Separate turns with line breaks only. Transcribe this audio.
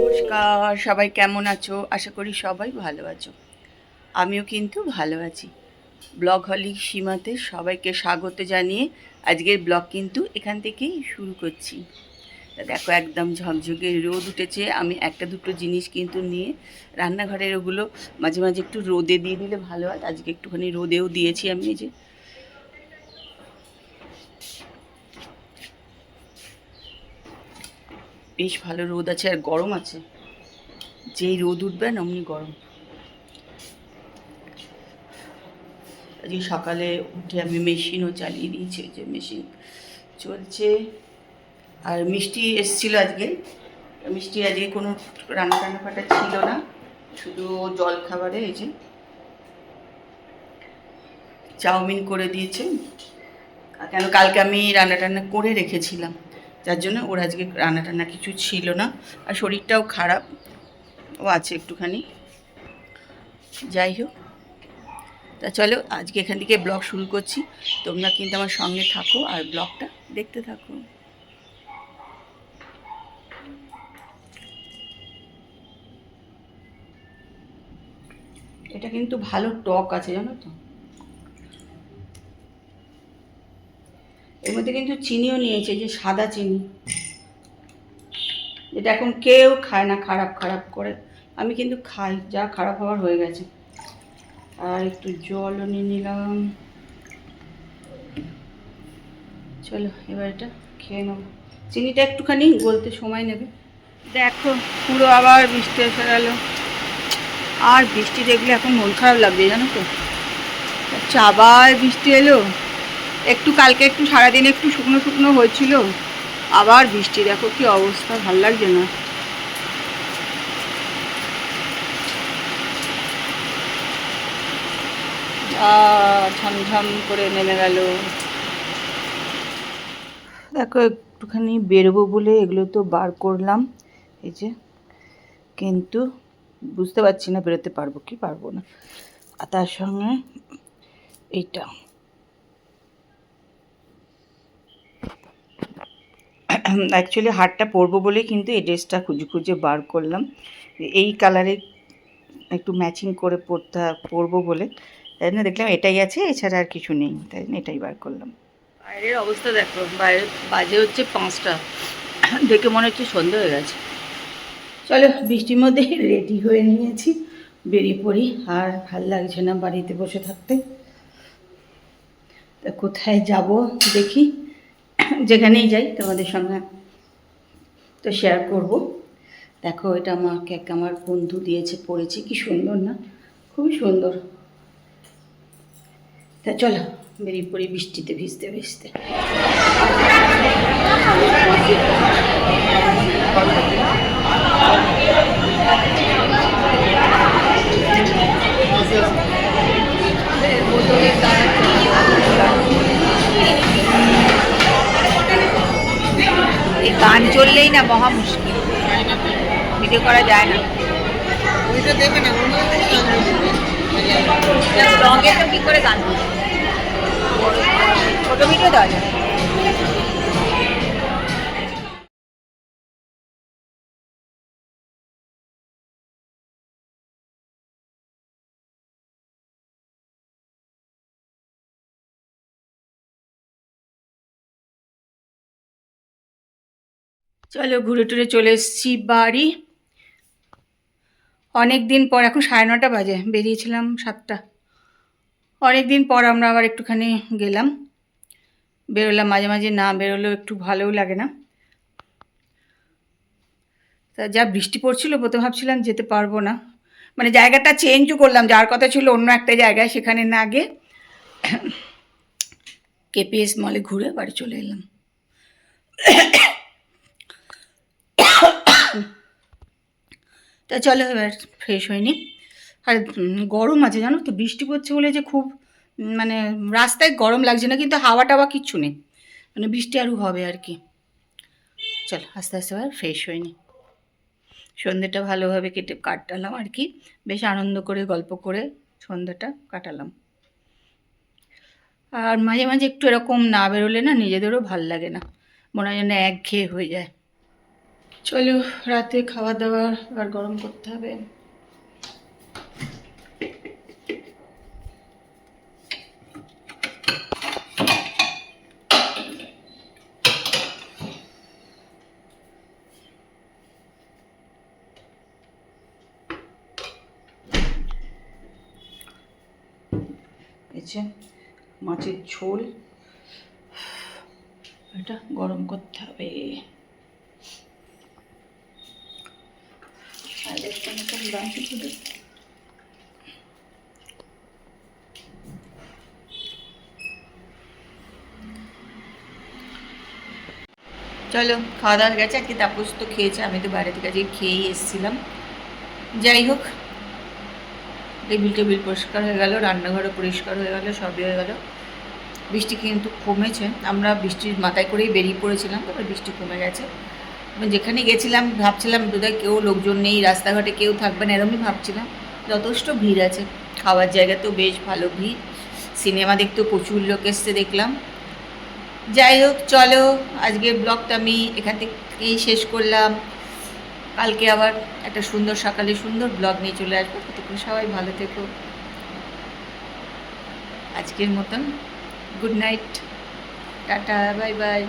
নমস্কার, সবাই কেমন আছো? আশা করি সবাই ভালো আছো। আমিও কিন্তু ভালো আছি। ব্লগ হলি সীমাতে সবাইকে স্বাগত জানিয়ে আজকের ব্লগ কিন্তু এখান থেকেই শুরু করছি। দেখো, একদম ঝকঝকে রোদ উঠেছে। আমি একটা দুটো জিনিস কিন্তু নিয়ে রান্নাঘরের ওগুলো মাঝে মাঝে একটু রোদে দিয়ে দিলে ভালো হয়। আজকে একটুখানি রোদেও দিয়েছি আমি যে বেশ ভালো রোদ আছে আর গরম আছে। যেই রোদ উঠবে না, অমনি গরম। আজকে সকালে উঠে আমি মেশিনও চালিয়ে দিয়েছি যে মেশিন চলছে। আর মিষ্টি এসছিল আজকে। মিষ্টি আজকে কোনো রান্না টান্না ফাটা ছিল না, শুধু জল খাবারে, এই যে চাউমিন করে দিয়েছে। কেন, কালকে আমি রান্না টান্না করে রেখেছিলাম। যার জন্য ওর আজকে রান্না টান্না কিছু ছিল না। আর শরীরটাও খারাপ। ও আছে একটুখানি। যাই হোক। তা চলো, আজকে এখান থেকে ব্লগ শুরু করছি। তোমরা কিন্তু আমার সঙ্গে থাকো আর ব্লগটা দেখতে থাকো। এটা কিন্তু ভালো টক আছে, জানো তো? এর মধ্যে কিন্তু চিনিও নিয়েছে, যে সাদা চিনি। যেটা এখন কেউ খায় না, খারাপ খারাপ করে। আমি কিন্তু খাই, যা খারাপ হওয়ার হয়ে গেছে। আর একটু জলও নিয়ে নিলাম। চলো, এবার এটা খেয়ে নেব। চিনিটা একটুখানি গলতে সময় নেবে। দেখো, পুরো আবার বৃষ্টি এসে গেল। আর বৃষ্টি দেখলে এখন মন খারাপ লাগবে, জানো তো? আচ্ছা আবার বৃষ্টি এলো? একটু কালকে একটু সারাদিন একটু শুকনো শুকনো হয়েছিল। আবার বৃষ্টি, দেখো কি অবস্থা, ভালো লাগছে না। ঝমঝম করে নেমে গেল। দেখো, একটুখানি বেরোবো বলে এগুলো তো বার করলাম। এই যে, কিন্তু বুঝতে পারছি না বেরোতে পারব কি পারব না। আর তার সঙ্গে এইটা। অ্যাকচুয়ালি হারটা পরবো বলে কিন্তু এই ড্রেসটা খুঁজে খুঁজে বার করলাম। এই কালারে একটু ম্যাচিং করে পরতে পরবো বলে। তাই জন্য দেখলাম এটাই আছে, এছাড়া আর কিছু নেই। তাই জন্য এটাই বার করলাম। বাইরের অবস্থা দেখো, বাইরে বাজে হচ্ছে পাঁচটা। দেখে মনে হচ্ছে সন্ধে হয়ে গেছে। চলো, বৃষ্টির মধ্যে রেডি হয়ে নিয়েছি, বেরিয়ে পড়ি। আর ভালো লাগছে না বাড়িতে বসে থাকতে। তা কোথায় যাব দেখি। যেখানেই যাই তোমাদের সঙ্গে তো শেয়ার করব। দেখো, এটা আমাকে এক আমার বন্ধু দিয়েছে, পড়েছে, কি সুন্দর না? খুবই সুন্দর। তা চলো, বেরিয়ে পড়ি বৃষ্টিতে ভিজতে ভিজতে। এই গান চললেই না মহা মুশকিল। ভিডিও করা যায় না। রঙে তো কি করে গান করবে? ছোট ভিডিও দেওয়া যায় চলো ঘুরে টুরে চলে এসেছি বাড়ি। অনেক দিন পর, এখন সাড়ে নটা বাজে, বেরিয়েছিলাম সাতটা। অনেক দিন পর আমরা আবার একটুখানি গেলাম। বেরোলাম মাঝে মাঝে, না বেরোলেও একটু ভালোও লাগে না। তা যা বৃষ্টি পড়ছিল প্রথমে ভাবছিলাম যেতে পারব না। মানে জায়গাটা চেঞ্জও করলাম, যার কথা ছিল অন্য একটা জায়গায়, সেখানে না গিয়ে কেপিএস মলে ঘুরে বাড়ি চলে এলাম। তা চলো এবার ফ্রেশ হয়নি আর গরম আছে, জানো তো? বৃষ্টি পড়ছে বলে যে খুব মানে রাস্তায় গরম লাগছে না, কিন্তু হাওয়া টাওয়া কিচ্ছু নেই। মানে বৃষ্টি আরও হবে আর কি। চল, আস্তে আস্তে এবার ফ্রেশ হয়নি সন্ধ্যেটা ভালোভাবে কেটে কাটালাম আর কি। বেশ আনন্দ করে, গল্প করে সন্ধ্যাটা কাটালাম। আর মাঝে মাঝে একটু এরকম না বেরোলে না নিজেদেরও ভালো লাগে না। মনে হয় যেন একঘেয়ে হয়ে যায়। চলো রাতে খাওয়া দাবার আর গরম করতে হবে। মাছের ঝোল। এটা গরম করতে হবে আর চলো, খাওয়া দাওয়া হয়ে গেছে আজকে তাপস তো খেয়েছে, আমি তো বাইরে থেকে আজকে খেয়েই এসেছিলাম। যাই হোক, টেবিল টেবিল পরিষ্কার হয়ে গেল, রান্নাঘরও পরিষ্কার হয়ে গেল, সবই হয়ে গেল। বৃষ্টি কিন্তু কমেছে, আমরা বৃষ্টির মাথায় করেই বেরিয়ে পড়েছিলাম, তারপরে বৃষ্টি কমে গেছে। যেখানে গেছিলাম, ভাবছিলাম বোধহয় কেউ লোকজন নেই, রাস্তাঘাটে কেউ থাকবে না, এরমই ভাবছিলাম। যথেষ্ট ভিড় আছে। খাওয়ার জায়গাতেও বেশ ভালো ভিড়। সিনেমা দেখতেও প্রচুর লোক এসছে দেখলাম। যাই হোক, চলো, আজকের ব্লগটা আমি এখান থেকেই শেষ করলাম। কালকে আবার একটা সুন্দর সকালে সুন্দর ব্লগ নিয়ে চলে আসব। ততক্ষণ সবাই ভালো থেকো। আজকের মতন, good night. Ta ta, bye bye.